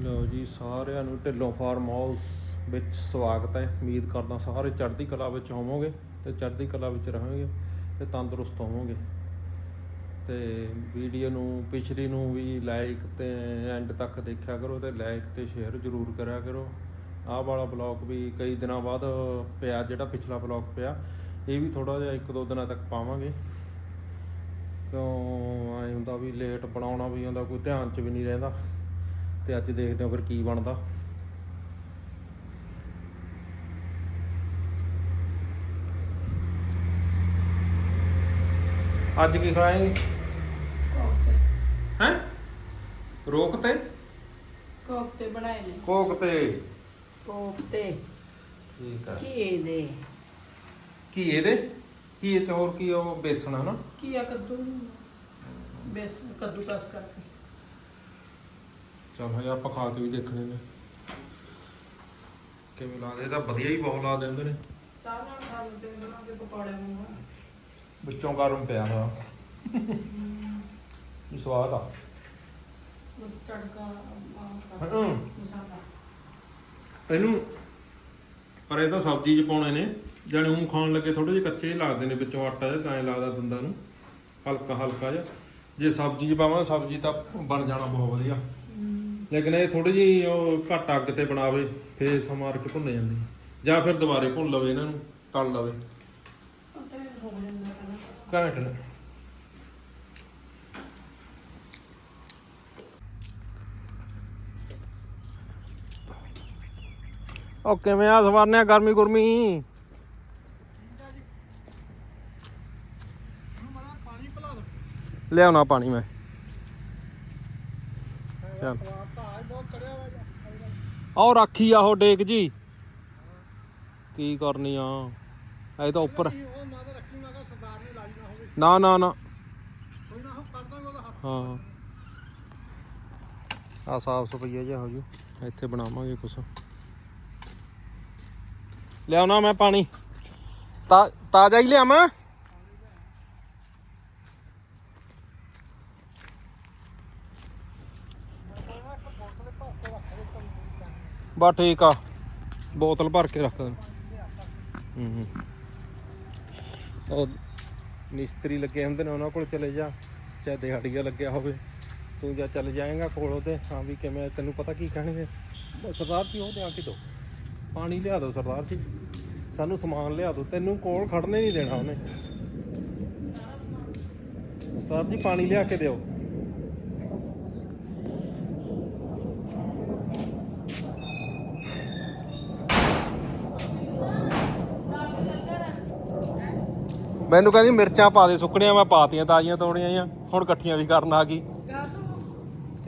ਲਓ ਜੀ, ਸਾਰਿਆਂ ਨੂੰ ਢਿੱਲੋਂ ਫਾਰਮ ਹਾਊਸ ਵਿੱਚ ਸਵਾਗਤ ਹੈ। ਉਮੀਦ ਕਰਦਾ ਸਾਰੇ ਚੜ੍ਹਦੀ ਕਲਾ ਵਿੱਚ ਹੋਵੋਗੇ ਤੇ ਚੜ੍ਹਦੀ ਕਲਾ ਵਿੱਚ ਰਹੋਗੇ ਤੇ ਤੰਦਰੁਸਤ ਹੋਵੋਗੇ। ਤੇ ਵੀਡੀਓ ਨੂੰ, ਪਿਛਲੀ ਨੂੰ ਵੀ ਲਾਈਕ ਤੇ ਐਂਡ ਤੱਕ ਦੇਖਿਆ ਕਰੋ ਤੇ ਲਾਈਕ ਤੇ ਸ਼ੇਅਰ ਜ਼ਰੂਰ ਕਰਿਆ ਕਰੋ। ਆਹ ਵਾਲਾ ਬਲੌਗ ਵੀ ਕਈ ਦਿਨਾਂ ਬਾਅਦ ਪਿਆ, ਜਿਹੜਾ ਪਿਛਲਾ ਬਲੌਗ ਪਿਆ, ਇਹ ਵੀ ਥੋੜਾ ਜਿਹਾ ਇੱਕ ਦੋ ਦਿਨਾਂ ਤੱਕ ਪਾਵਾਂਗੇ। ਕਿਉਂ, ਐ ਹੁੰਦਾ ਵੀ ਲੇਟ ਬਣਾਉਣਾ ਵੀ ਹੁੰਦਾ ਕੋਈ ਧਿਆਨ 'ਚ ਵੀ ਨਹੀਂ ਰਹਿੰਦਾ। ਤੇ ਅੱਜ ਦੇਖਦੇ ਹਾਂ ਫਿਰ ਕੀ ਬਣਦਾ। ਅੱਜ ਕੀ ਖਾਏਂਗੇ? ਹੈ? ਰੋਕ ਤੇ? ਕੋਫਤੇ ਬਣਾਏ ਨੇ। ਕੋਕ ਤੇ। ਕੋਫਤੇ। ਠੀਕ ਆ। ਘੀਏ ਦੇ। ਕੀ ਇਹਦੇ ਕੀ ਇਹ 'ਚ ਹੋਰ ਕੀ ਉਹ? ਬੇਸਣ ਆ ਨਾ। ਘੀਆ ਕੱਦੂ। ਬੇਸ ਕੱਦੂ ਕਸ ਕਰਕੇ। ਚਲ ਹਜੇ ਆਪਾਂ ਖਾ ਕੇ ਵੀ ਦੇਖਣੇ ਨੇ। ਕਿਵੇਂ ਇਹ ਤਾਂ ਵਧੀਆ ਹੀ ਬਹੁਤ ਲਾ ਦਿੰਦੇ ਨੇ। ਚਾਹ ਨਾਲ ਖਾ ਲੈਂਦੇ ਬਣਾ ਕੇ ਪਕੌੜੇ ਵਾਂਗੂ ਵਿੱਚੋਂ ਗਰਮ ਪਿਆ ਹੋਇਆ। ਇਹ ਸਵਾਦ ਆ। ਬਸ ਤੜਕਾ ਆਹ। ਮਸਾਲਾ। ਇਹਨੂੰ ਪਰ ਇਹ ਤਾਂ ਸਬਜ਼ੀ 'ਚ ਪਾਉਣੇ ਨੇ। ਜਾਣੇ ਉਹ ਖਾਣ ਲੱਗੇ ਥੋੜੇ ਜਿਹੇ ਕੱਚੇ ਹੀ ਲੱਗਦੇ ਨੇ ਵਿੱਚੋਂ ਆਟਾ ਜਿਹਾ ਤਾਂ ਐਂ ਲੱਗਦਾ ਦੰਦਾਂ ਨੂੰ। ਹਲਕਾ ਹਲਕਾ ਜਿਹਾ। ਜੇ ਸਬਜ਼ੀ 'ਚ ਪਾਵਾਂ ਸਬਜ਼ੀ ਤਾਂ ਬਣ ਜਾਣਾ ਬਹੁਤ ਵਧੀਆ। ਲੇਕਿਨ ਇਹ ਥੋੜੀ ਜਿਹੀ ਉਹ ਘੱਟ ਅੱਗ ਤੇ ਬਣਾਵੇ, ਫੇਰ ਸਮਾਰ ਕੇ ਭੁੰਨ ਜਾਂਦੀ। ਜਾਂ ਫਿਰ ਦੁਬਾਰੇ ਭੁੰਨ ਲਵੇ ਇਹਨਾਂ ਨੂੰ, ਤਲ ਲਵੇ। ਤੇ ਹੋ ਉਹ ਕਿਵੇਂ ਆ, ਸਵਾਰਨਿਆ ਗਰਮੀ ਗੁਰਮੀ? ਲਿਆਉਣਾ ਪਾਣੀ ਮੈਂ। ਚੱਲ ਆਹ ਰਾਖੀ ਆ ਉਹ ਡੇਕ ਜੀ। ਕੀ ਕਰਨੀ ਆ? ਇਹ ਤਾਂ ਉੱਪਰ। ਨਾ ਨਾ ਨਾ। ਹਾਂ। ਆ ਸਾਫ਼ ਸਫ਼ਾਈ ਜਿਹਾ ਹੋ ਜੂ ਇੱਥੇ ਬਣਾਵਾਂਗੇ ਕੁਛ। ਲਿਆਉਣਾ ਮੈਂ ਪਾਣੀ। ਤਾ, ਤਾਜ਼ਾ ਹੀ ਲਿਆਵਾਂ? ਬਾ ਠੀਕ ਆ। ਬੋਤਲ ਭਰ ਕੇ ਰੱਖ ਦੇ ਹੂੰ ਉਹ ਮਿਸਤਰੀ ਲੱਗੇ ਹੁੰਦੇ ਨੇ, ਉਹਨਾਂ ਕੋਲ ਚਲੇ ਜਾ। ਚਾਹੇ ਦਿਹਾੜੀਆ ਲੱਗਿਆ ਹੋਵੇ। ਤੂੰ ਜਾਂ ਚੱਲ ਜਾਏਗਾ ਕੋਲ ਉਹਦੇ। ਹਾਂ ਵੀ ਕਿਵੇਂ ਤੈਨੂੰ ਪਤਾ ਕੀ ਕਹਿਣਗੇ? ਸਰਦਾਰ ਜੀ, ਉਹ ਲਿਆ ਕੇ ਦੋ ਪਾਣੀ ਲਿਆ ਦਿਓ ਸਰਦਾਰ ਜੀ। ਸਾਨੂੰ ਸਮਾਨ ਲਿਆ ਦਿਓ। ਤੈਨੂੰ ਕੋਲ ਖੜਨੇ ਨਹੀਂ ਦੇਣਾ ਉਹਨੇ। ਸਰਦਾਰ ਜੀ, ਪਾਣੀ ਲਿਆ ਕੇ ਦਿਓ। ਮੈਨੂੰ ਕਹਿੰਦੀ ਮਿਰਚਾਂ ਪਾ ਦੇ, ਸੁੱਕਣੀਆਂ ਮੈਂ ਪਾਤੀਆਂ, ਤਾਜ਼ੀਆਂ ਤੋੜੀਆਂ ਆ ਹੁਣ ਇਕੱਠੀਆਂ ਵੀ ਕਰਨ ਆ ਗਈ।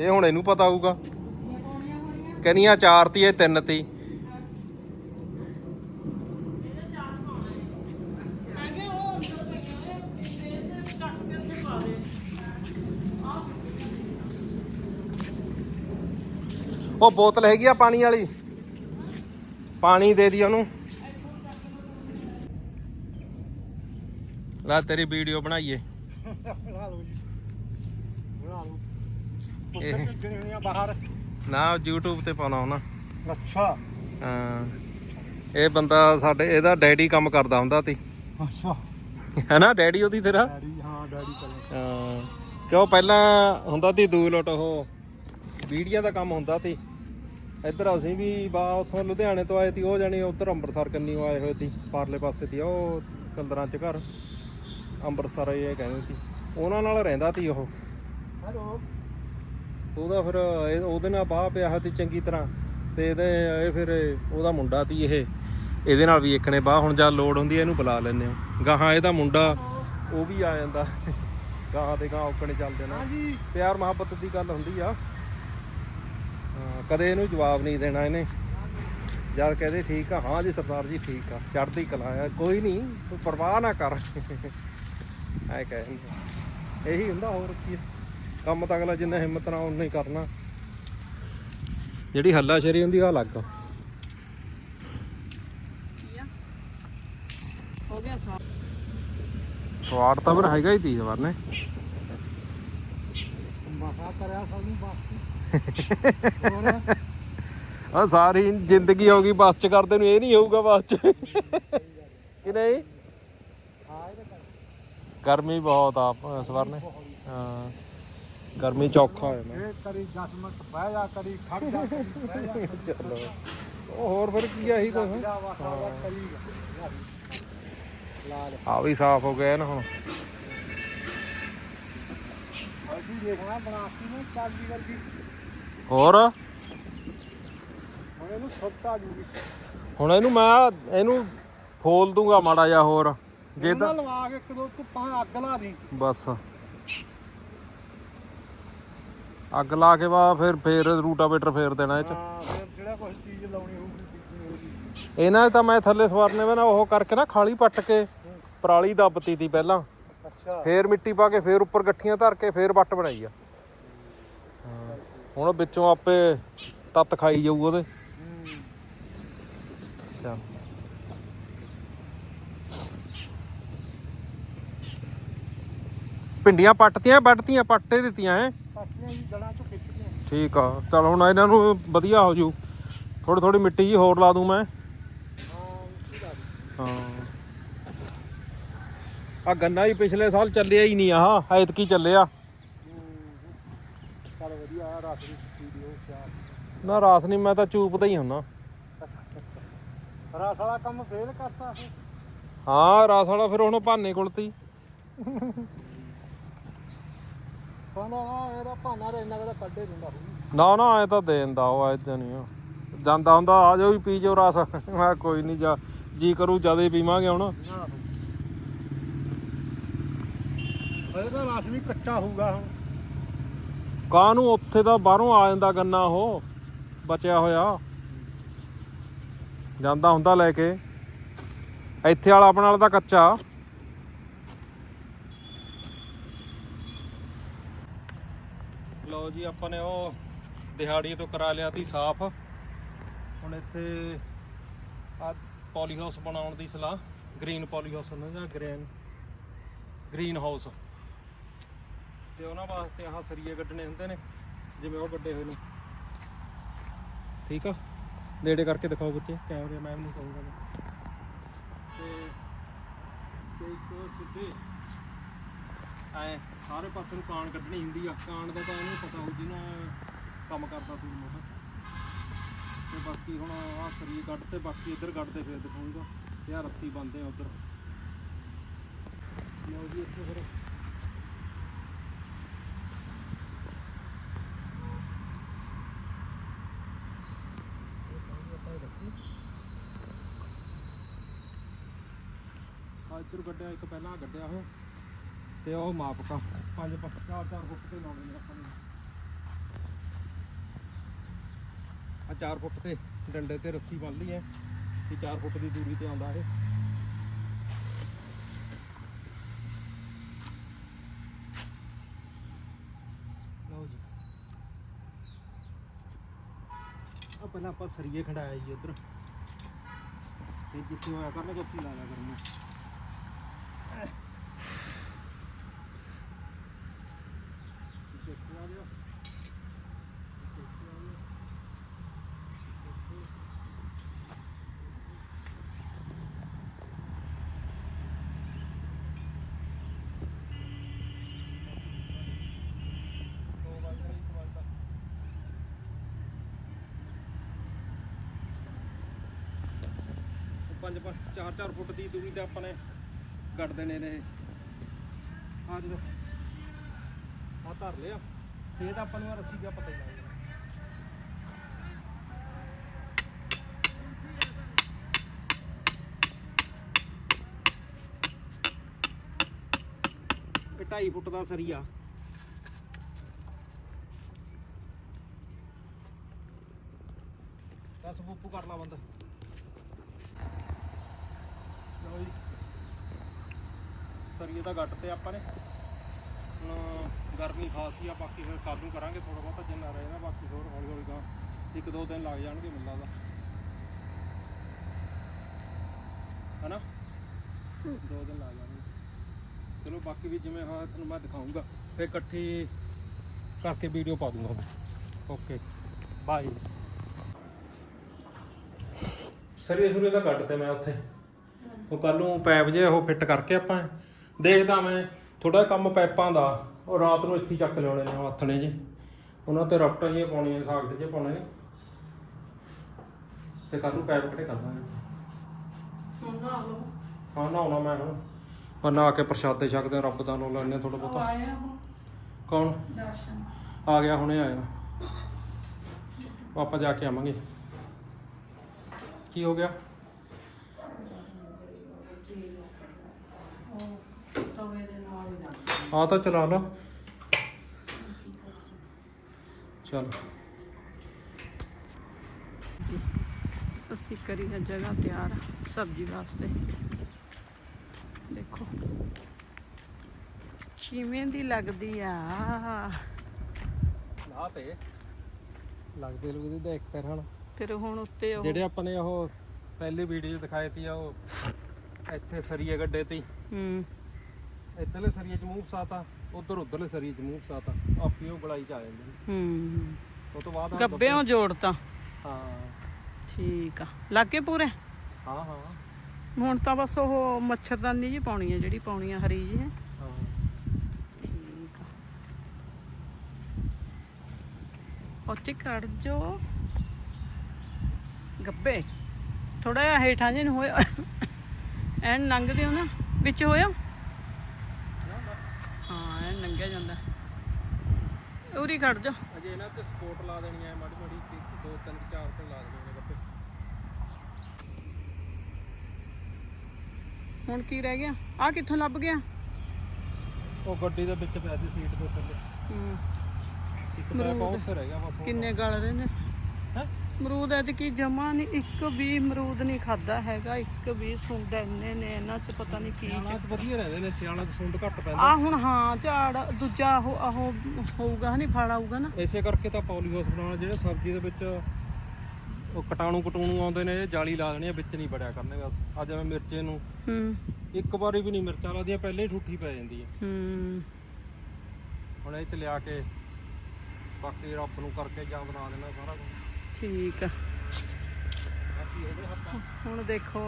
ਇਹ ਹੁਣ ਇਹਨੂੰ ਪਤਾ ਹੋਊਗਾ। ਕਹਿੰਦੀਆਂ ਚਾਰ ਤੀ, ਇਹ ਤਿੰਨ ਤੀ। ਉਹ ਬੋਤਲ ਹੈਗੀ ਆ ਪਾਣੀ ਵਾਲੀ। ਪਾਣੀ ਦੇ ਦੀ ਉਹਨੂੰ। ਲੈ ਤੇਰੀ ਵੀਡੀਓ ਬਣਾਈਏ। ਬਣਾ ਲਓ ਜੀ। ਬਣਾ ਲਓ। ਇਹ- ਉੱਥੇ ਭੇਜਣੇ ਹੋਈਆਂ ਬਾਹਰ। ਨਾ YouTube ਤੇ ਪਾਉਣਾ ਉਹਨਾਂ। ਅੱਛਾ। ਹਾਂ। ਇਹ ਬੰਦਾ ਸਾਡੇ ਇਹਦਾ ਡੈਡੀ ਕੰਮ ਕਰਦਾ ਹੁੰਦਾ ਸੀ। ਅੱਛਾ। ਹੈਨਾ ਡੈਡੀ ਉਹਦੀ ਤੇਰਾ? ਡੈਡੀ ਹਾਂ ਡੈਡੀ ਹਾਂ। ਕਿਉਂ ਪਹਿਲਾਂ ਹੁੰਦਾ ਸੀ ਦੂਲਟ ਉਹ। ਵੀਡੀਓ ਦਾ ਕੰਮ ਹੁੰਦਾ ਸੀ। ਇੱਧਰ ਅਸੀਂ ਵੀ ਬਾ ਉੱਥੋਂ ਲੁਧਿਆਣੇ ਤੋਂ ਆਏ ਸੀ ਉਹ ਜਾਣੀ ਉੱਧਰ ਅੰਮ੍ਰਿਤਸਰ ਕੰਨੀ ਆਏ ਹੋਏ ਸੀ ਪਾਰਲੇ ਪਾਸੇ ਦੀ ਉਹ ਕੰਦਰਾਂ ਚ ਘਰ। ਅੰਮ੍ਰਿਤਸਰ ਇਹ ਕਹਿੰਦੇ ਸੀ। ਉਹਨਾਂ ਨਾਲ ਰਹਿੰਦਾ ਸੀ ਉਹ। ਹੈਲੋ ਉਹਦਾ ਫਿਰ ਇਹ- ਉਹਦੇ ਨਾਲ ਬਾਹ ਪਿਆ ਸੀ ਚੰਗੀ ਤਰ੍ਹਾਂ। ਤੇ ਇਹਦੇ ਇਹ ਫਿਰ ਉਹਦਾ ਮੁੰਡਾ ਸੀ ਇਹ। ਇਹਦੇ ਨਾਲ ਵੀ ਇੱਕ ਨੇ ਬਾਹ ਹੁਣ ਜਦ ਲੋੜ ਹੁੰਦੀ ਹੈ ਇਹਨੂੰ ਬੁਲਾ ਲੈਂਦੇ ਆ ਗਾਹਾਂ ਇਹਦਾ ਮੁੰਡਾ ਉਹ ਵੀ ਆ ਜਾਂਦਾ। ਗਾਹਾਂ ਤੇ ਗਾਂ ਔਕਣੇ ਚੱਲਦੇ ਨੇ। ਹਾਂਜੀ। ਪਿਆਰ ਮੁਹੱਬਤ ਦੀ ਗੱਲ ਹੁੰਦੀ ਆ। ਹਾਂ, ਕਦੇ ਇਹਨੂੰ ਜਵਾਬ ਨਹੀਂ ਦੇਣਾ ਇਹਨੇ। ਜਦ ਕਹਦੇ ਠੀਕ ਆ ਹਾਂ ਜੀ ਸਰਦਾਰ ਜੀ ਠੀਕ ਆ। ਚੜ੍ਹਦੀ ਕਲਾ ਆ। ਕੋਈ ਨਹੀਂ ਤੂੰ ਪਰਵਾਹ ਨਾ ਕਰ। ਐ ਕਹਿੰਦੇ ਇਹੀ ਹੁੰਦਾ ਹੋਰ ਕੀ। ਕੰਮ ਤਾਂ ਅਗਲਾ ਜਿੰਨਾ ਹਿੰਮਤ ਨਾਲ ਉਨਾ ਹੀ ਕਰਨਾ। ਜਿਹੜੀ ਹੱਲਾ ਸ਼ੇਰੀ ਹੁੰਦੀ ਆ ਅਲੱਗ ਆ। ਹੋ ਗਿਆ ਸਵਾਦ ਤਾਂ ਫਿਰ ਹੈਗਾ ਹੀ ਤੀ ਵਰਨੇ ਮਸਾ ਕਰਿਆ ਸਾਨੂੰ ਬਸ। ਆ ਸਾਰੀ ਜ਼ਿੰਦਗੀ ਹੋ ਗਈ ਬੱਸ ਚ ਕਰਦੇ ਨੂੰ ਇਹ ਨਹੀਂ ਹੋਊਗਾ ਬੱਸ ਚ। ਕਿ ਨਹੀਂ? ਗਰਮੀ ਬਹੁਤ ਆ ਇਸ ਵਾਰ ਨੇ। ਹਾਂ। ਗਰਮੀ ਚ ਔਖਾ ਹੋਇਆ ਨਾ। ਇਹ ਕਰੀ 10 ਮਿੰਟ ਬਹਿ ਜਾ ਕਰੀ ਖੜ ਜਾ ਕਰੀ ਬਹਿ ਜਾ। ਕਰੀ ਚਲੋ। ਉਹ ਹੋਰ ਫਿਰ ਕੀ ਆ ਇਹੀ ਕੁਛ? ਜਾ ਕਰੀ ਆ ਵੀ ਸਾਫ਼ ਹੋ ਗਿਆ ਨਾ ਹੁਣ। ਹਲਦੀ ਦੇਖਣਾ ਬਣਾਤੀ ਨੇ ਚਾਲੀ ਵਰਗੀ। ਹੋਰ? ਹੁਣ ਇਹਨੂੰ ਸੁੱਤਾ ਜੂਗੀ ਹੁਣ ਇਹਨੂੰ ਮੈਂ ਇਹਨੂੰ ਫੋਲ ਦੂੰਗਾ ਮਾੜਾ ਜਿਹਾ ਹੋਰ। ਜੇ ਤਾਂ। ਲਵਾ ਕੇ ਇੱਕ ਦੋ ਧੁੱਪਾਂ ਅੱਗ ਲਾ ਦੀ ਬਸ। ਅੱਗ ਲਾ ਕੇ ਬਾ ਫਿਰ ਫੇਰ ਰੂਟਾਵੇਟਰ ਫੇਰ ਦੇਣਾ ਇਹ ਚ। ਹਾਂ ਫਿਰ ਜਿਹੜਾ ਕੁਝ ਚੀਜ਼ ਲਾਉਣੀ ਹੋਊਗੀ। ਇਹਨਾਂ ਤਾਂ ਮੈਂ ਥੱਲੇ ਸਵਾਰਨੇ ਵੇ ਨਾ ਉਹ ਕਰਕੇ ਨਾ ਖਾਲੀ ਪੱਟ ਕੇ ਪਰਾਲੀ ਦੱਬਤੀ ਤੀ ਪਹਿਲਾਂ। ਅੱਛਾ। ਫੇਰ ਮਿੱਟੀ ਪਾ ਕੇ ਫੇਰ ਉੱਪਰ ਗੱਠੀਆਂ ਧਰ ਕੇ ਫੇਰ ਵੱਟ ਬਣਾਈ ਆ। ਹੁਣ ਵਿੱਚੋਂ ਆਪੇ ਤੱਤ ਖਾਈ ਜਾਊ ਉਹਦੇ। ਚੱਲ। ਭਿੰਡੀਆਂ ਪੱਟਤੀਆਂ ਵੱਢਤੀਆਂ ਪੱਟੇ ਦਿੱਤੀਆਂ ਐ। ਪੱਟੀਆਂ ਜੀ ਜੜਾਂ ਚੋਂ ਖਿੱਚਦੀਆਂ ਠੀਕ ਆ ਚਲ ਹੁਣ ਇਹਨਾਂ ਨੂੰ ਵਧੀਆ ਹੋ ਜੂ। ਥੋੜੀ ਥੋੜੀ ਮਿੱਟੀ ਜੀ ਹੋਰ ਲਾ ਦੂੰ ਮੈਂ। ਹਾਂ ਆ ਗੰਨਾ ਹੀ ਪਿਛਲੇ ਸਾਲ ਚੱਲਿਆ ਹੀ ਨਹੀਂ ਆਹ ਐਤਕੀ ਚੱਲਿਆ। ਚੱਲ ਵਧੀਆ ਦੀ ਵੀਡੀਓ ਨਾ ਰਾਸ ਨਹੀਂ ਮੈਂ ਤਾਂ ਚੂਪਦਾ ਹੀ ਹੁੰਨਾ। ਰਸ ਵਾਲਾ ਕੰਮ ਫੇਲ ਕਰਤਾ ਹਾਂ ਰਾਸ ਵਾਲਾ ਫਿਰ ਹੁਣ ਭਾਨੇ ਕੋਲ ਕਹਿੰਦਾ ਨਾ ਇਹਦਾ ਭਾਨਾ ਰ ਇੰਨਾ ਕਦਾ ਕੱਢੇ ਦਿੰਦਾ ਹੋਊ। ਨਾ ਨਾ ਐ ਤਾਂ ਦੇ ਦਿੰਦਾ ਉਹ ਐ ਨਹੀਂ ਆ। ਜਾਂਦਾ ਹੁੰਦਾ ਆ ਜਾਓ ਵੀ ਪੀ ਜਾਓ ਰਸ। ਮੈਂ ਕਿਹਾ ਕੋਈ ਨਹੀਂ ਜਾ ਜੀ ਕਰੂ ਜਦੇ ਪੀਵਾਂਗੇ ਹੁਣ। ਇਹਦਾ ਰਸ ਵੀ ਕੱਚਾ ਹੋਊਗਾ ਹੁਣ। ਨੂੰ ਉੱਥੇ ਤਾਂ ਬਾਹਰੋਂ ਆ ਜਾਂਦਾ ਗੰਨਾ ਉਹ ਬਚਿਆ ਹੋਇਆ। ਜਾਂਦਾ ਹੁੰਦਾ ਲੈ ਕੇ। ਇੱਥੇ ਵਾਲਾ ਆਪਣਾ ਵਾਲਾ ਤਾਂ ਕੱਚਾ। ਲਓ ਜੀ, ਆਪਾਂ ਨੇ ਉਹ ਦਿਹਾੜੀ ਤੋਂ ਕਰਾ ਲਿਆ ਤੀ ਸਾਫ਼। ਹੁਣ ਇੱਥੇ ਆ ਪੋਲੀ ਹਾਊਸ ਬਣਾਉਣ ਦੀ ਸਲਾਹ ਗ੍ਰੀਨ ਪੋਲੀ ਹਾਊਸ ਹੁੰਦਾ ਜਾਂ ਗ੍ਰੀਨ ਗ੍ਰੀਨ ਹਾਊਸ ਤੇ ਉਹਨਾਂ ਵਾਸਤੇ ਆਹ ਸਰੀਏ ਕੱਢਣੇ ਹੁੰਦੇ ਨੇ, ਜਿਵੇਂ ਉਹ ਵੱਡੇ ਹੋਏ ਨੇ। ਠੀਕ ਆ? ਨੇੜੇ ਕਰਕੇ ਦਿਖਾਓ ਬੱਚੇ। ਕੈਮਰੇ ਮੈਮ ਨੂੰ ਕਹੂੰਗਾ ਮੈਂ। ਤੇ ਤੇ ਇੱਕ ਸਿੱਧੇ ਐ ਸਾਰੇ ਪਾਸੇ ਨੂੰ ਕਾਣ ਕੱਢਣੀ ਹੁੰਦੀ ਆ। ਕਾਣ ਦਾ ਤਾਂ ਇਹਨੂੰ ਪਤਾ ਹੋ ਜਿਹਨੂੰ ਕੰਮ ਕਰਦਾ ਸੀ ਮੋਟਾ। ਤੇ ਬਾਕੀ ਹੁਣ ਆਹ ਸਰੀਏ ਕੱਢ ਤੇ, ਬਾਕੀ ਇੱਧਰ ਕੱਢਦੇ ਫਿਰ ਦਿਖਾਉਂਗਾ ਤੇ ਆਹ ਰੱਸੀ ਬੰਨਦੇ ਆ ਉੱਧਰ। ਲਓ ਜੀ ਇੱਥੇ ਫਿਰ। ਆ ਇੱਧਰ ਕੱਢਿਆ ਇੱਕ ਪਹਿਲਾਂ ਕੱਢਿਆ ਹੋਇਆ। ਤੇ ਉਹ ਮਾਪਕਾ ਪੰਜ ਪੰਜ, ਚਾਰ ਚਾਰ ਫੁੱਟ ਤੇ ਲਾਉਣੇ ਨੇ ਆਪਾਂ ਨੇ। ਆ 4 ਫੁੱਟ ਤੇ ਡੰਡੇ ਤੇ ਰੱਸੀ ਬੰਨ ਲਈ ਐ ਇਹ 4 ਫੁੱਟ ਦੀ ਦੂਰੀ ਤੇ ਆਉਂਦਾ ਇਹ। ਲਓ ਜੀ। ਆ ਪਹਿਲਾਂ ਆਪਾਂ ਸਰੀਏ ਖੰਡਾਇਆ ਜੀ ਉਧਰ। ਤੇ ਜਿੱਥੇ ਹੋਇਆ ਕਰਨਾ, ਉੱਥੇ ਲਾ ਲਿਆ ਕਰਾਂਗੇ ਦੇਖੋ ਆ ਗਿਆ ਪੰਜ ਪੰਜ ਚਾਰ ਚਾਰ ਫੁੱਟ ਦੀ ਦੂਰੀ ਤੇ ਆਪਾਂ ਨੇ ਗੱਡ ਦੇਣੇ ਨੇ ਆ ਜਦੋਂ ਆ ਧਰ ਲਿਆ ਸੇ ਤਾਂ ਆਪਾਂ ਨੂੰ ਰੱਸੀ ਦਾ ਪਤਾ ਹੀ ਲੱਗ ਜਾਣਾ। ਇਹ 2.5 ਫੁੱਟ ਦਾ ਸਰੀਆ ਦਸ ਬੂਪੂ ਕਰ ਲਾ ਬੰਦਾ ਲਓ ਜੀ ਸਰੀਏ ਦਾ ਗੱਟ ਤੇ ਆਪਾਂ ਨੇ। ਹੁਣ ਗਰਮੀ ਖਾਸੀ ਆ, ਬਾਕੀ ਫਿਰ ਕੱਲ ਨੂੰ ਕਰਾਂਗੇ ਥੋੜਾ ਬਹੁਤਾ, ਜਿੰਨਾ ਰਹੇਗਾ ਬਾਕੀ ਹੋਰ ਹੌਲੀ ਹੌਲੀ ਗਾ ਇੱਕ ਦੋ ਦਿਨ ਲੱਗ ਜਾਣਗੇ ਮੈਨੂੰ ਲੱਗਦਾ ਹਨਾ? ਦੋ ਦਿਨ ਲੱਗ ਜਾਣਗੇ। ਚਲੋ, ਬਾਕੀ ਵੀ ਜਿਵੇਂ ਹਾਂ, ਤੁਹਾਨੂੰ ਮੈਂ ਦਿਖਾਉਂਗਾ ਫਿਰ ਇਕੱਠੀ ਕਰਕੇ ਵੀਡੀਓ ਪਾ ਦੂੰਗਾ ਓਕੇ, ਬਾਏ। ਸਰੀਏ ਸੁਰੀਏ ਦਾ ਕੱਢ ਤੇ ਮੈਂ ਉੱਥੇ। ਉਹ ਕੱਲ ਨੂੰ ਪੈਪ ਜੇ ਉਹ ਫਿੱਟ ਕਰਕੇ ਆਪਾਂ। ਦੇਖਦਾ ਮੈਂ ਥੋੜਾ ਕੰਮ ਪੈਪਾਂ ਦਾ ਉਹ ਰਾਤ ਨੂੰ ਇੱਥੇ ਚੱਕ ਲਿਆਉਣੇ ਨੇ ਹੱਥਣੇ ਜੇ। ਉਹਨਾਂ ਤੇ ਰਫਟਾਂ ਜਿਹੀਆਂ ਪਾਉਣੀਆਂ ਸਾਗਟ ਜੇ ਪਾਉਣੇ ਨੇ। ਤੇ ਕੱਲ ਨੂੰ ਪੈਪ ਕੱਢੇ ਕਰਦਾਂਗੇ ਹੁਣ ਨਾ ਲਓ ਹਾਂ ਨਹਾਉਣਾ ਮੈਂ ਹੁਣ। ਮੈਂ ਨਹਾ ਕੇ ਪ੍ਰਸ਼ਾਦੇ ਛਕਦੇ ਰੱਬ ਦਾ ਨਾਮ ਲੈਣੇ ਥੋੜਾ ਬਹੁਤਾ। ਆਇਆ ਹੁਣ। ਕੌਣ? ਦਰਸ਼ਨ। ਆ ਗਿਆ ਹੁਣੇ ਆਇਆ। ਆਪਾਂ ਜਾ ਕੇ ਆਵਾਂਗੇ। ਕੀ ਹੋ ਗਿਆ ਉਹ ਤਵੇ ਦੇ ਨਾਲ ਹੀ ਲੱਗ ਆ ਤਾਂ ਚਲਾ ਲਾ। ਚਲ। ਅਸੀਂ ਕਰੀ ਹੈ ਜਗ੍ਹਾ ਤਿਆਰ ਸਬਜ਼ੀ ਵਾਸਤੇ। ਦੇਖੋ। ਕਿਵੇਂ ਦੀ ਲੱਗਦੀ ਆ। ਲਾ ਤੇ। ਲੱਗਦੇ ਲੁਗਦੇ ਦੇਖ ਫਿਰ ਹੁਣ ਫਿਰ ਹੁਣ ਉੱਤੇ ਉਹ ਜਿਹੜੇ ਆਪਾਂ ਨੇ ਉਹ ਪਹਿਲੀ ਵੀਡੀਓ ਦਿਖਾਏ ਤੀ ਆ ਉਹ ਇੱਥੇ ਸਰੀਏ ਗੱਡੇ ਤੇ। ਹੂੰ। ਇੱਧਰਲੇ ਸਰੀਏ ਚ ਮੂੰਹ ਫਸਾਤਾ ਉਧਰ ਉਧਰਲੇ ਸਰੀਏ ਚ ਮੂੰਹ ਫਸਾਤਾ ਆਪੀ ਉਹ ਗਲਾਈ ਚ ਆ ਜਾਂਦੀ ਹੂੰ ਉਹ ਤੋਂ ਬਾਅਦ ਆਹ ਗੱਬਿਆਂ ਜੋੜਤਾ ਹਾਂ। ਠੀਕ ਆ। ਲੱਗੇ ਪੂਰੇ? ਹਾਂ ਹਾਂ। ਹੁਣ ਤਾਂ ਬਸ ਉਹ ਮੱਛਰਦਾਨੀ ਜੀ ਪਾਉਣੀ ਹੈ ਜਿਹੜੀ ਪਾਉਣੀ ਆ ਹਰੀ ਜੀ ਹਾਂ। ਠੀਕ ਆ। ਉੱਚੀ ਕੱਢ ਜੋ। ਗੱਬੇ ਥੋੜਾ ਜਿਹਾ ਹੇਠਾਂ ਨੂੰ ਹੋਇਆ ਐਨ ਲੰਘਦੇ ਹੋ ਨਾ ਵਿੱਚ ਹੋਇਆ ਹਾਂ ਐਨ ਲੰਘਿਆ ਜਾਂਦਾ ਉਰੀ ਕੱਢ ਜੋ। ਅਜੇ ਇਹਨਾਂ ਤੇ ਸਪੋਰਟ ਲਾ ਦੇਣੀ ਹੈ ਮਾੜੀ ਮਾੜੀ ਕਿ ਦੋ ਤਿੰਨ ਚਾਰ ਤੇ ਲਾ ਦੇਣੀ ਨੇ ਗੱਪੇ ਹੁਣ ਕੀ ਰਹਿ ਗਿਆ? ਆ ਕਿੱਥੋਂ ਲੱਭ ਗਿਆ? ਉਹ ਗੱਡੀ ਦੇ ਵਿੱਚ ਪਿਆ ਸੀ ਸੀਟ ਦੇ ਥੱਲੇ ਹੂੰ। ਇੱਕ ਤਾਂ ਅਮਰੂਦ। ਉੱਥੇ ਰਹਿ ਗਿਆ ਬਸ। ਕਿੰਨੇ ਗਲ ਰਹੇ ਨੇ। ਹੈਂ? ਅਮਰੂਦ ਐ ਕੀ ਜਮਾ ਨਹੀਂ ਇੱਕ ਵੀ ਅਮਰੂਦ ਨਹੀਂ ਖਾਦਾ ਹੈਗਾ ਇੱਕ ਵੀ ਸੁੰਡ ਇੰਨੇ ਨੇ ਇਹਨਾਂ ਚ ਪਤਾ ਨਹੀਂ ਕੀ ਸਿਆਲਾਂ 'ਚ ਵਧੀਆ ਰਹਿੰਦੇ ਨੇ ਸਿਆਲਾਂ 'ਚ ਸੁੰਡ ਘੱਟ ਆ ਪੈਂਦਾ ਹੁਣ ਹਾਂ ਝਾੜ ਦੂਜਾ ਉਹ ਉਹ ਹੋਊਗਾ ਨਹੀਂ ਫਲ ਆਊਗਾ ਨਾ। ਇਸੇ ਕਰਕੇ ਤਾਂ ਪੌਲੀਹਾਊਸ ਬਣਾਉਣਾ ਜਿਹੜੇ ਸਬਜ਼ੀ ਦੇ ਵਿੱਚ ਉਹ ਕਟਾਣੂ ਕਟੂਣੂ ਆਉਂਦੇ ਨੇ ਇਹ ਜਾਲੀ ਲਾ ਦੇਣੀ ਆ ਵਿੱਚ ਨਹੀਂ ਵੜਿਆ ਕਰਨੇ ਬਸ। ਅੱਜ ਮੈਂ ਮਿਰਚੇ ਨੂੰ। ਹੂੰ। ਇੱਕ ਵਾਰੀ ਵੀ ਨਹੀਂ ਮਿਰਚਾਂ ਲਾਦੀਆਂ ਪਹਿਲੇ ਹੀ ਠੁੱਠੀ ਪੈ ਜਾਂਦੀ ਹੈ ਹੂੰ। ਹੁਣ ਇਹ ਚ ਲਿਆ ਕੇ ਬਾਕੀ ਰੱਬ ਨੂੰ ਕਰਕੇ ਜਾਂ ਬਣਾ ਦੇਣਾ ਸਾਰਾ ਕੁਝ ਠੀਕ ਆ। ਹੁਣ ਦੇਖੋ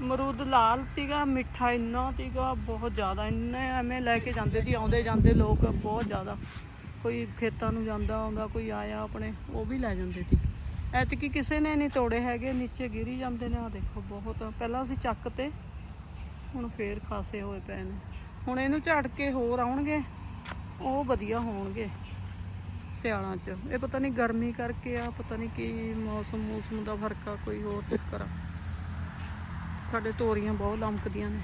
ਮਰੂਦ ਲਾਲ ਤੀਗਾ ਮਿੱਠਾ ਇੰਨਾ ਤੀਗਾ ਬਹੁਤ ਜ਼ਿਆਦਾ, ਇੰਨੇ ਐਵੇਂ ਲੈ ਕੇ ਜਾਂਦੇ ਸੀ, ਆਉਂਦੇ ਜਾਂਦੇ ਲੋਕ ਬਹੁਤ ਜ਼ਿਆਦਾ। ਕੋਈ ਖੇਤਾਂ ਨੂੰ ਜਾਂਦਾ, ਆਉਂਦਾ, ਕੋਈ ਆਇਆ ਆਪਣੇ, ਉਹ ਵੀ ਲੈ ਜਾਂਦੇ ਸੀ। ਐਤਕੀ ਕਿਸੇ ਨੇ ਨਹੀਂ ਤੋੜੇ ਹੈਗੇ, ਨੀਚੇ ਗਿਰੀ ਜਾਂਦੇ ਨੇ ਆ ਦੇਖੋ, ਬਹੁਤ। ਪਹਿਲਾਂ ਅਸੀਂ ਚੱਕ ਤੇ, ਹੁਣ ਫੇਰ ਖਾਸੇ ਹੋਏ ਪਏ ਨੇ। ਹੁਣ ਇਹਨੂੰ ਝਾੜ ਕੇ ਹੋਰ ਆਉਣਗੇ, ਉਹ ਵਧੀਆ ਹੋਣਗੇ। ਸਿਆਲਾਂ 'ਚ। ਇਹ ਪਤਾ ਨਹੀਂ ਗਰਮੀ ਕਰਕੇ ਆ, ਪਤਾ ਨਹੀਂ ਕੀ ਮੌਸਮ ਮੌਸਮ ਦਾ ਫ਼ਰਕ ਆ, ਕੋਈ ਹੋਰ ਚੱਕਰ ਆ। ਸਾਡੇ ਤੋਰੀਆਂ ਬਹੁਤ ਲਮਕਦੀਆਂ ਨੇ।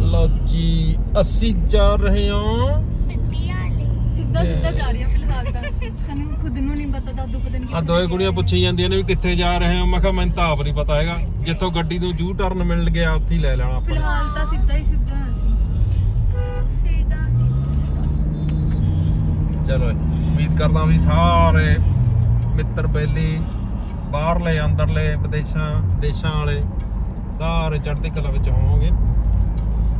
ਲਓ ਜੀ, ਅਸੀਂ ਜਾ ਰਹੇ ਹਾਂ ਸਿੱਧਾ ਸਿੱਧਾ ਜਾ ਰਹੀ ਆ ਫਿਲਹਾਲ ਤਾਂ। ਸਾਨੂੰ ਖੁਦ ਨੂੰ ਨਹੀਂ ਪਤਾ ਦਾਦੂ ਪਤਾ ਨਹੀਂ ਆ ਦੋਏ ਕੁੜੀਆਂ ਪੁੱਛੀ ਜਾਂਦੀਆਂ ਨੇ ਵੀ ਕਿੱਥੇ ਜਾ ਰਹੇ ਹੋ? ਮੈਂ ਕਿਹਾ ਮੈਨੂੰ ਤਾਂ ਆਪ ਨਹੀਂ ਪਤਾ ਹੈਗਾ। ਜਿੱਥੋਂ ਗੱਡੀ ਨੂੰ ਯੂ ਟਰਨ ਮਿਲ ਗਿਆ ਉੱਥੇ ਹੀ ਲੈ ਲੈਣਾ ਆਪਾਂ। ਫਿਲਹਾਲ ਤਾਂ ਸਿੱਧਾ ਹੀ ਸਿੱਧਾ ਅਸੀਂ। ਸਿੱਧਾ ਚਲੋ ਉਮੀਦ ਕਰਦਾ ਵੀ ਸਾਰੇ ਮਿੱਤਰ ਬੇਲੀ ਬਾਹਰਲੇ ਅੰਦਰਲੇ ਵਿਦੇਸ਼ਾਂ ਦੇਸ਼ਾਂ ਵਾਲੇ ਸਾਰੇ ਚੜ੍ਹਦੀ ਕਲਾ ਵਿੱਚ ਹੋਵੋਗੇ।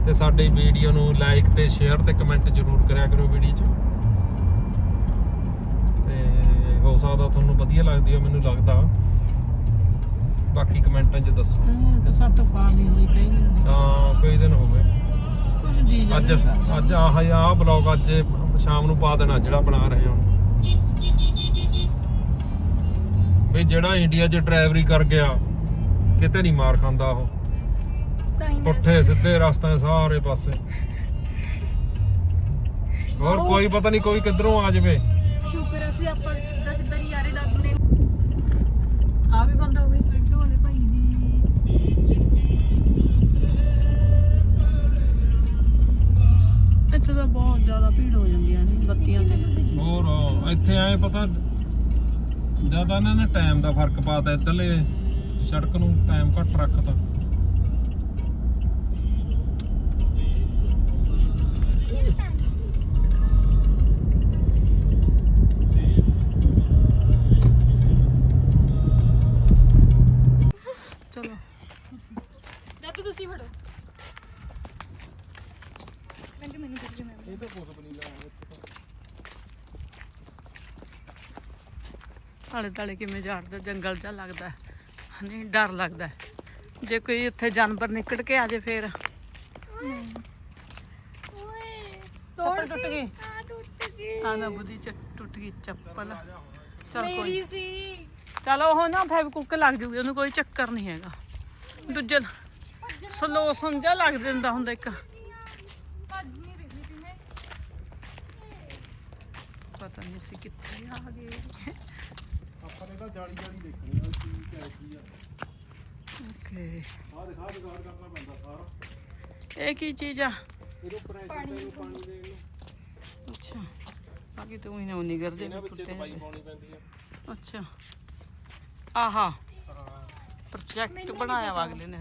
ਤੇ ਸਾਡੀ ਵੀਡੀਓ ਨੂੰ ਲਾਈਕ ਤੇ ਸ਼ੇਅਰ ਤੇ ਕਮੈਂਟ ਜ਼ਰੂਰ ਕਰਿਆ ਕਰੋ ਵੀਡੀਓ 'ਚ। ਹੋ ਸਕਦਾ ਤੁਹਾਨੂੰ ਵਧੀਆ ਲੱਗਦੀ ਹੋ ਮੈਨੂੰ ਲੱਗਦਾ। ਬਾਕੀ ਕਮੈਂਟਾਂ 'ਚ ਦੱਸੋ। ਤਾਂ ਸੱਤ ਪਾ ਵੀ ਹੋਈ ਕਈ ਤਾਂ ਕੋਈ ਦਿਨ ਹੋ ਗਏ। ਕੁਝ ਦੀ ਅੱਜ ਅੱਜ ਆਹ ਆਹ ਬਲੌਗ ਅੱਜ ਸ਼ਾਮ ਨੂੰ ਪਾ ਦੇਣਾ ਜਿਹੜਾ ਬਣਾ ਰਹੇ ਹਾਂ। ਵੀ ਜਿਹੜਾ ਇੰਡੀਆ 'ਚ ਡਰਾਈਵਰੀ ਕਰ ਗਿਆ ਕਿਤੇ ਨਹੀਂ ਮਾਰ ਖਾਂਦਾ ਉਹ। ਤਾਂ ਹੀ ਪੁੱਠੇ ਸਿੱਧੇ ਰਸਤੇ ਸਾਰੇ ਪਾਸੇ। ਹੋਰ ਕੋਈ ਪਤਾ ਨਹੀਂ ਕੋਈ ਕਿੱਧਰੋਂ ਆ ਜਾਵੇ। ਸ਼ੁਕਰ ਅਸੀਂ ਆਪਾਂ ਭੀੜ ਹੋ ਜਾਂਦੀਆਂ ਨੇ ਬੱਤੀਆਂ ਤੇ। ਹੋਰ, ਇੱਥੇ ਆਏ ਪਤਾ ਜ਼ਿਆਦਾ ਇਹਨਾਂ ਨੇ ਟਾਈਮ ਦਾ ਫ਼ਰਕ ਪਾਤਾ ਇੱਧਰਲੇ ਸੜਕ ਨੂੰ ਟਾਈਮ ਘੱਟ ਰੱਖਤਾ। ਆਲੇ ਦੁਆਲੇ ਕਿਵੇਂ ਝਾੜਦਾ ਜੰਗਲ ਜਿਹਾ ਲੱਗਦਾ। ਨਹੀਂ ਡਰ ਲੱਗਦਾ। ਜੇ ਕੋਈ ਉੱਥੇ ਜਾਨਵਰ ਨਿਕਲ ਕੇ ਆ ਜੇ ਫੇਰ। ਚੱਪਲ ਟੁੱਟ ਗਈ? ਨਾ ਬੁੱਧੀ ਚ ਟੁੱਟ ਗਈ ਚੱਪਲ। ਚਲ ਕੋਈ ਮੇਰੀ ਸੀ। ਚਲੋ ਉਹ ਨਾ ਫੈਵਕੁੱਕ ਲੱਗ ਜੂਗੀ ਉਹਨੂੰ ਕੋਈ ਚੱਕਰ ਨਹੀਂ ਹੈਗਾ। ਦੂਜੇ ਸਲੋ ਸੰਜਾ ਲੱਗ ਦਿੰਦਾ ਹੁੰਦਾ ਇੱਕ। ਪਤਾ ਨਹੀਂ ਸੀ ਕਿੱਥੇ ਆ ਗਏ। ਤਾਂ ਜਾਲੀ ਜਾਲੀ ਦੇਖਣੀ ਆ ਕੀ ਕਿਆ ਕੀ ਆ। ਓਕੇ ਆਹ ਦਿਖਾ ਜਗਾੜ ਕਰਨਾ ਪੈਂਦਾ ਸਾਰਾ। ਇਹ ਕੀ ਚੀਜ਼ ਆ? ਇਹਦੇ ਪ੍ਰੈਸ਼ਰ ਤੇ ਪਾਣੀ ਦੇ ਅੱਛਾ। ਬਾਕੀ ਤੂੰ ਹੀ ਨਾ ਉਨੀ ਕਰਦੇ ਇਹਨਾਂ ਵਿੱਚ ਟੁੱਟੇ ਦਵਾਈ ਪਾਉਣੀ ਪੈਂਦੀ ਆ। ਅੱਛਾ। ਆਹਾ। ਪ੍ਰੋਜੈਕਟ ਬਣਾਇਆ ਵਾ ਅਗਲੇ ਨੇ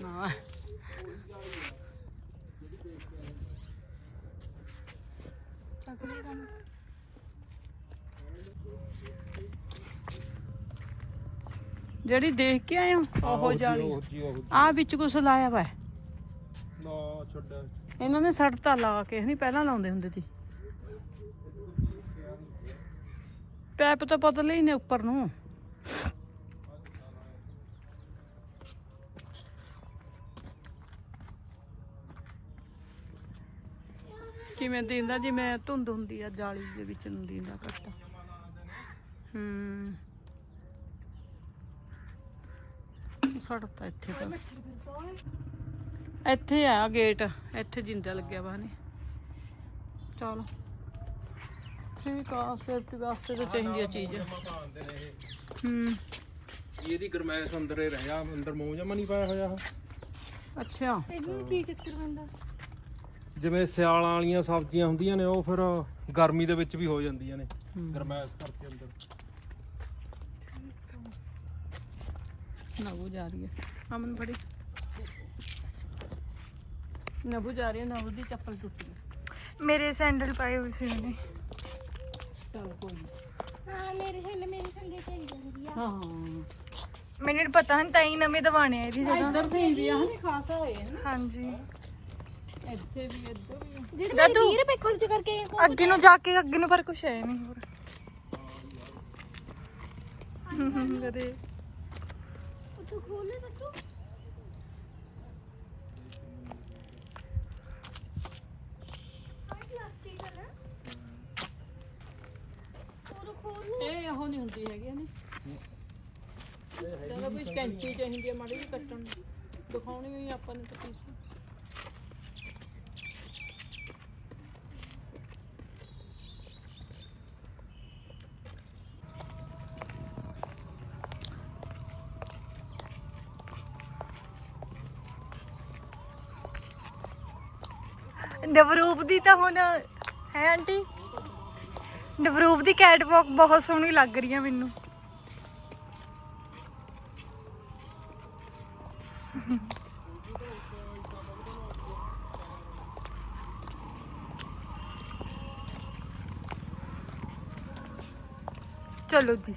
ਨਾ। ਚੱਕ ਲਈ ਕੰਮ ਜਿਹੜੀ ਦੇਖ ਕੇ ਆਏ ਹੋ ਉਹ ਜਾਲੀ। ਜੀ ਆ ਵਿੱਚ ਕੁਛ ਲਾਇਆ ਵਾ। ਨਾ ਇਹਨਾਂ ਨੇ ਸੜਤਾ ਲਾ ਕੇ ਨਹੀਂ ਪਹਿਲਾਂ ਲਾਉਂਦੇ ਹੁੰਦੇ ਸੀ। ਪੈਪ ਤਾਂ ਪਤਲੇ ਹੀ ਨੇ ਉੱਪਰ ਨੂੰ। ਕਿਵੇਂ ਦਿੰਦਾ ਜਿਵੇਂ ਧੁੰਦ ਹੁੰਦੀ ਆ ਜਾਲੀ ਦੇ ਵਿੱਚ ਨੂੰ ਦਿੰਦਾ ਘੱਟ। ਹੂੰ। ਸੜਤਾ ਇੱਥੇ ਤਾਂ। ਇੱਥੇ ਆ ਗੇਟ ਇੱਥੇ ਜਿੰਦਾ ਲੱਗਿਆ ਵਾ ਨੇ ਚਲ। ਠੀਕ ਆ ਸੇਫਟੀ ਵਾਸਤੇ ਤਾਂ ਚਾਹੀਦੀ ਆ ਚੀਜ਼। ਹੂੰ। ਇਹਦੀ ਗਰਮੈਸ਼ ਅੰਦਰ ਹੀ ਰਹਿਆ ਅੰਦਰ ਮੂੰਹ ਜਮਾ ਨਹੀਂ ਪਾਇਆ ਹੋਇਆ ਅੱਛਾ। ਇਹਨੂੰ ਕੀ ਚੱਕਰ ਪੈਂਦਾ? ਜਿਵੇਂ ਸਿਆਲਾਂ ਵਾਲੀਆਂ ਸਬਜ਼ੀਆਂ ਹੁੰਦੀਆਂ ਨੇ ਉਹ ਫਿਰ ਗਰਮੀ ਦੇ ਵਿੱਚ ਵੀ ਹੋ ਜਾਂਦੀਆਂ ਨੇ। ਗਰਮੈਸ਼ ਕਰਕੇ ਅੰਦਰ। ਨਬੂ ਜਾ ਰਹੀ ਹੈ। ਅਮਨ ਬੜੀ ਨਬੂ ਜਾ ਰਹੀ ਹੈ ਨਬੂ ਦੀ ਚੱਪਲ ਟੁੱਟ ਗਈ ਮੇਰੇ ਸੈਂਡਲ ਪਾਏ ਹੋਏ ਸੀ ਉਹਨੇ। ਚਲ ਕੋਈ ਨੀ। ਹਾਂ ਮੇਰੇ ਸੰਗ ਮੇਰੇ ਸੰਗੇ ਚਲੀ ਜਾਂਦੀ ਆ। ਹਾਂ। ਮੈਨੂੰ ਪਤਾ ਨਹੀਂ ਤਾਂ ਹੀ ਨਵੇਂ ਦਵਾਣੇ ਆ ਇਹਦੀ ਜਗ੍ਹਾ। ਇੱਧਰ ਵੀ ਵੀ ਆ ਨਹੀਂ ਖਾਸਾ ਹੋਏ ਹਨ ਹਾਂਜੀ। ਇੱਥੇ ਵੀ ਇੱਧਰ ਵੀ ਜਿਹੜੇ ਦਾਦੂ। 20 ਰੁਪਏ ਖਰਚ ਕਰਕੇ ਅੱਗੇ ਨੂੰ ਜਾ ਕੇ ਅੱਗੇ ਨੂੰ ਪਰ ਕੁਛ ਹੈ ਨਹੀਂ ਹੋਰ। ਕਦੇ ਉੱਥੋਂ ਖੋਲੇ ਉਹ ਖੋਲ ਇਹ ਉਹ ਨਹੀਂ ਹੁੰਦੀ ਹੈਗੀ ਨੇ। ਚਲੋ ਕੋਈ ਕੈਂਚੀ ਚਾਹੀਦੀ ਹੈ ਮਾੜੀ ਜਿਹੀ ਕੱਟਣ ਨੂੰ ਦਿਖਾਉਣੀ ਹੋਈ ਆਪਾਂ ਨੇ ਤਾਂ ਪੀਸ। ਡਵਰੂਪ ਦੀ ਤਾਂ ਹੁਣ ਹੈ ਆਂਟੀ? ਨਵਰੂਪ ਦੀ ਕੈਟਵਾਕ ਬਹੁਤ ਸੋਹਣੀ ਲੱਗ ਰਹੀ ਆ ਮੈਨੂੰ। ਚਲੋ ਜੀ।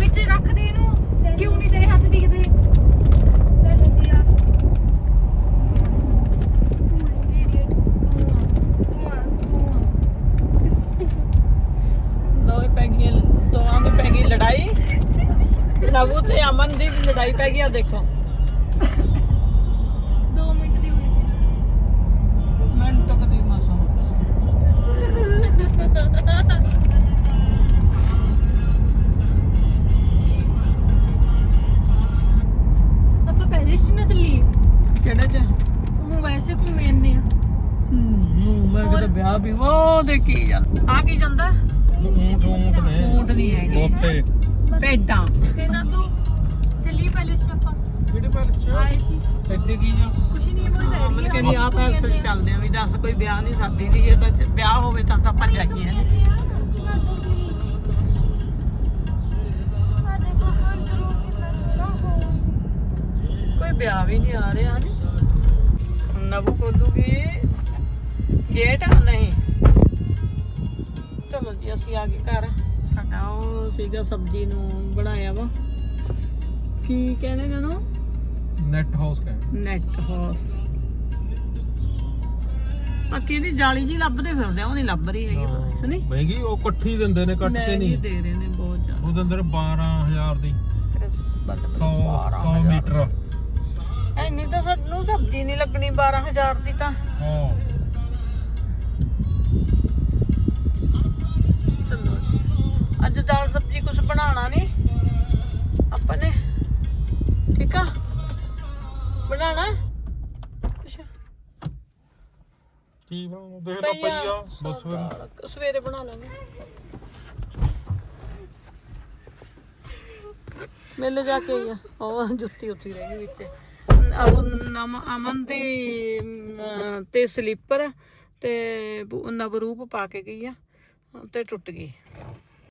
ਵਿੱਚ ਰੱਖਦੇ ਇਹਨੂੰ। ਕਿਉਂ ਨਹੀਂ ਤੇਰੇ ਹੱਥ ਦਿਖਦੇ ਲੈਂਦੀ ਆ ਦੋਵੇਂ ਪੈ ਗਈਆਂ ਦੋਵਾਂ ਦੀ ਪੈ ਗਈ ਲੜਾਈ ਨਵੂ ਤੇ ਅਮਨ ਦੀ ਲੜਾਈ ਪੈ ਗਈ ਆ ਦੇਖੋ। 2 ਮਿੰਟ ਦੀ ਹੋਈ ਸੀ। ਮਿੰਟ ਕਦੀ ਮਾਸਾ ਆਪਾਂ ਪਹਿਲੇ ਸੀ ਨਾ ਚੱਲੀ ਕਿਹੜੇ ਚ? ਉਹ ਵੈਸੇ ਘੁੰਮੇ ਜਾਂਦੇ ਆ। ਹੂੰ ਮੈਂ ਕਿਹਾ ਵਿਆਹ ਵੀ ਉਹ ਦੇ ਕੀ ਜਾਂਦਾ ਆ ਕੀ ਜਾਂਦਾ? ਊਂਟ ਊਂਟ ਨੇ ਊਂਟ ਨਹੀਂ ਹੈਗੇ। ਉੱਤੇ ਭੇਡਾਂ ਫਿਰ ਨਾ ਤੂੰ ਚੱਲੀ ਪਹਿਲੇ ਸੀ ਆਪਾਂ ਕਿਹੜੇ ਪੈਲਸ ਆਏ ਸੀ। ਇੱਥੇ ਕੀ ਆ? ਕੁਛ ਨਹੀਂ ਬੋਲ ਰਹੀ ਮੈਂ ਕਹਿੰਦੀ ਆ। ਪੈਸੇ ਚੱਲਦੇ ਆ ਵੀ ਦੱਸ ਕੋਈ ਵਿਆਹ ਨਹੀਂ ਸਾਦੀ ਦੀ ਜੇ ਤਾਂ ਵਿਆਹ ਹੋਵੇ ਤਾਂ ਤਾਂ ਆਪਾਂ ਜਾਈਏ ਦੋ ਕੋਈ ਵਿਆਹ ਵੀ ਨਹੀਂ ਆ ਰਿਹਾ ਨੇ ਨਬੂ ਖੋਲੂਗੀ ਗੇਟ ਨਹੀਂ। ਚਲੋ ਜੀ ਅਸੀਂ ਆ ਗਏ ਘਰ। ਸਾਡਾ ਉਹ ਸੀਗਾ ਸਬਜ਼ੀ ਨੂੰ ਬਣਾਇਆ ਵਾ। ਕੀ ਕਹਿੰਦੇ ਨੇ ਉਹਨੂੰ? ਨੈਟ ਹਾਊਸ ਕਹਿੰਦੇ ਨੈਟ ਹਾਊਸ ਆ ਕਿਹਦੀ ਜਾਲੀ ਜੀ ਲੱਭਦੇ ਫਿਰਦੇ ਆ ਉਹ ਨਹੀਂ ਲੱਭ ਰਹੀ ਹੈਗੀ। ਪਤਾ ਨਹੀਂ ਮਹਿੰਗੀ ਉਹ ਇਕੱਠੀ ਦਿੰਦੇ ਨੇ ਕੱਟ ਕੇ ਨਹੀਂ। ਦੇ ਰਹੇ ਨੇ ਬਹੁਤ ਜ਼ਿਆਦਾ। ਉਹਦੇ ਅੰਦਰ 12000 ਦੀ। ਇਸ ਬੱਲੇ 100 100 ਮੀਟਰ। ਐਨੀ ਤਾਂ ਸਾਨੂੰ ਸਬਜ਼ੀ ਨਹੀਂ ਲੱਗਣੀ 12000 ਦੀ ਤਾਂ। ਹਾਂ। ਅੱਜ ਦਾਲ ਸਬਜ਼ੀ ਕੁਝ ਬਣਾਉਣਾ ਨਹੀਂ ਆਪਾਂ ਨੇ ਠੀਕ ਆ? ਬਣਾਣਾ ਕੀ ਬਣਾ ਦੇਖ ਲਾ ਪਈ ਆ। ਬਸ ਫਿਰ। ਦਾਲ ਸਵੇਰੇ ਬਣਾ ਲਾਂਗੇ ਮੇਲੇ ਜਾ ਕੇ ਆਈ ਆ। ਉਹ ਜੁੱਤੀ ਉੱਤੀ ਰਹਿ ਗਈ ਵਿੱਚ। ਅਮਨ ਦੀ ਤੇ ਸਲੀਪਰ ਤੇ ਨਵਰੂਪ ਪਾ ਕੇ ਗਈ ਆ ਤੇ ਟੁੱਟ ਗਈ।